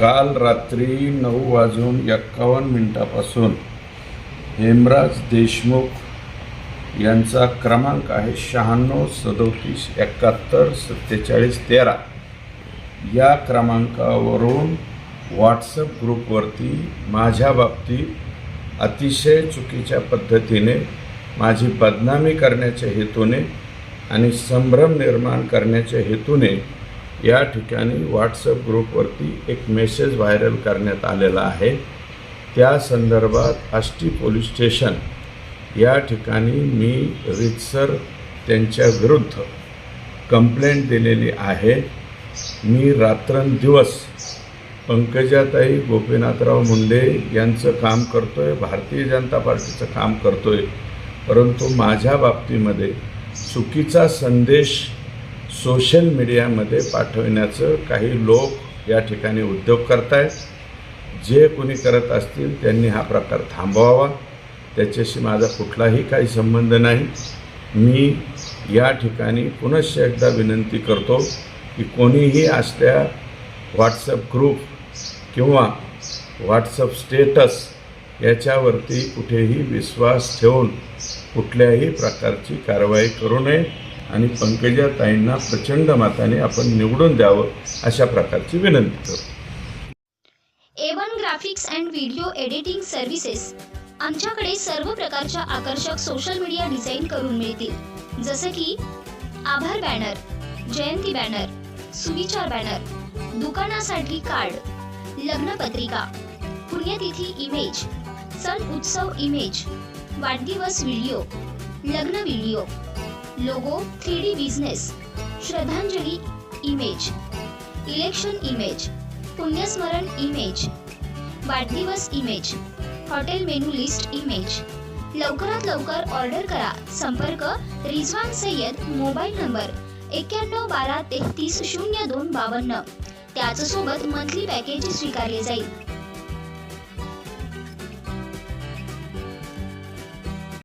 काल रात्री नऊ वाजून एक्कावन्न मिनटापासून हेमराज देशमुख यांचा क्रमांक आहे शहाण्णव सदोतीस एकाहत्तर सत्तेचाळीस तेरा. या क्रमांकावरून व्हॉट्सअप ग्रुपवरती माझ्या बाबतीत अतिशय चुकीच्या पद्धतीने माझी बदनामी करण्याच्या हेतूने आणि संभ्रम निर्माण करण्याच्या हेतूने या ठिकाणी व्हॉट्सअप ग्रुपवरती एक मेसेज व्हायरल करण्यात आलेला आहे. त्या संदर्भात आष्टी पोलीस स्टेशन या ठिकाणी मी रितसर त्यांच्या विरुद्ध कंप्लेंट दिलेली आहे. मी रात्रंदिवस पंकजाताई गोपीनाथराव मुंडे यांचं काम करतो आहे भारतीय जनता पार्टीचं काम करतो आहे परंतु माझ्या बाबतीमध्ये चुकीचा संदेश सोशल मीडियामध्ये पाठवण्याचं काही लोक या ठिकाणी उद्योग करतायत. जे कोणी करत असतील त्यांनी हा प्रकार थांबवावा. त्याच्याशी माझा कुठलाही काही संबंध नाही. मी या ठिकाणी पुनश्च एकदा विनंती करतो की कोणीही असल्या व्हॉट्सअप ग्रुप किंवा व्हॉट्सअप स्टेटस याच्यावरती कुठेही विश्वास ठेवून कुठल्याही प्रकारची कारवाई करू नये. आणि पंकजा ताईंना प्रचंड मताने आपण निवडून द्यावं अशा प्रकारची विनंती करतो. A one graphics and video editing services आमच्याकडे सर्व प्रकारच्या आकर्षक सोशल मीडिया डिझाईन करून मिळतील. जसे की आभार बॅनर जयंती बॅनर सुविचार बॅनर दुकानासाठी कार्ड लग्नपत्रिका पुण्यतिथी इमेज सण उत्सव इमेज वाढदिवस व्हिडिओ लग्न video logo three D business श्रद्धांजली इमेज इलेक्शन इमेज पुण्यस्मरण इमेज वाढदिवस image hotel menu list image लवकरात लवकर ऑर्डर करा. संपर्क रिझवान सय्यद मोबाईल नंबर एक्क्याण्णव बारा तेहतीस शून्य दोन बावन्न. त्याचसोबत मंथली पॅकेज स्वीकारले जाईल.